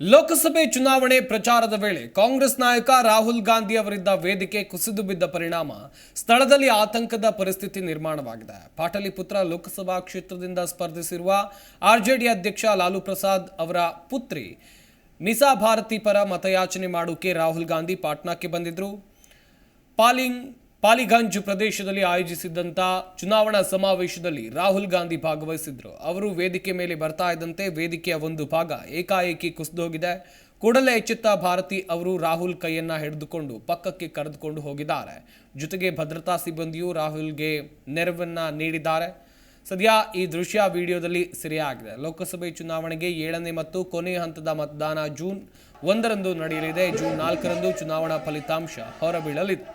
ಲೋಕಸಭೆ ಚುನಾವಣೆ ಪ್ರಚಾರದ ವೇಳೆ ಕಾಂಗ್ರೆಸ್ ನಾಯಕ ರಾಹುಲ್ ಗಾಂಧಿ ಅವರಿದ್ದ ವೇದಿಕೆ ಕುಸಿದು ಬಿದ್ದ ಪರಿಣಾಮ ಸ್ಥಳದಲ್ಲಿ ಆತಂಕದ ಪರಿಸ್ಥಿತಿ ನಿರ್ಮಾಣವಾಗಿದೆ. ಪಾಟಲಿಪುತ್ರ ಲೋಕಸಭಾ ಕ್ಷೇತ್ರದಿಂದ ಸ್ಪರ್ಧಿಸಿರುವ ಆರ್ಜೆಡಿ ಅಧ್ಯಕ್ಷ ಲಾಲು ಪ್ರಸಾದ್ ಅವರ ಪುತ್ರಿ ನಿಸಾ ಭಾರತಿ ಪರ ಮತಯಾಚನೆ ಮಾಡೋಕೆ ರಾಹುಲ್ ಗಾಂಧಿ ಪಾಟ್ನಾಕ್ಕೆ ಬಂದಿದ್ರು. ಪಾಲಿಂಗ್ ಪಾಲಿಗಂಜ್ ಪ್ರದೇಶದಲ್ಲಿ ಆಯೋಜಿಸಿದ್ದಂಥ ಚುನಾವಣಾ ಸಮಾವೇಶದಲ್ಲಿ ರಾಹುಲ್ ಗಾಂಧಿ ಭಾಗವಹಿಸಿದ್ರು. ಅವರು ವೇದಿಕೆ ಮೇಲೆ ಬರ್ತಾ ಇದ್ದಂತೆ ವೇದಿಕೆಯ ಒಂದು ಭಾಗ ಏಕಾಏಕಿ ಕುಸಿದೋಗಿದೆ. ಕೂಡಲೇ ಎಚ್ಚೆತ್ತ ಭಾರತಿ ಅವರು ರಾಹುಲ್ ಕೈಯನ್ನ ಹಿಡಿದುಕೊಂಡು ಪಕ್ಕಕ್ಕೆ ಕರೆದುಕೊಂಡು ಹೋಗಿದ್ದಾರೆ. ಜೊತೆಗೆ ಭದ್ರತಾ ಸಿಬ್ಬಂದಿಯು ರಾಹುಲ್ಗೆ ನೆರವನ್ನ ನೀಡಿದ್ದಾರೆ. ಸದ್ಯ ಈ ದೃಶ್ಯ ವಿಡಿಯೋದಲ್ಲಿ ಸೆರೆಯಾಗಿದೆ. ಲೋಕಸಭೆ ಚುನಾವಣೆಗೆ ಏಳನೇ ಮತ್ತು ಕೊನೆಯ ಹಂತದ ಮತದಾನ ಜೂನ್ ಒಂದರಂದು ನಡೆಯಲಿದೆ. ಜೂನ್ ನಾಲ್ಕರಂದು ಚುನಾವಣಾ ಫಲಿತಾಂಶ ಹೊರಬೀಳಲಿದೆ.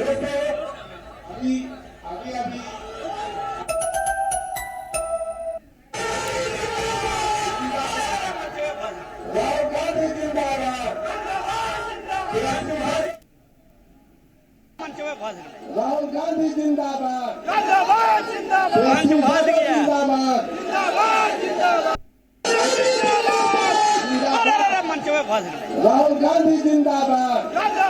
देखो अभी अभी अभी राहुल गांधी जिंदाबाद। जिंदाबाद जिंदाबाद जिंदाबाद जिंदाबाद जिंदाबाद। राहुल गांधी जिंदाबाद।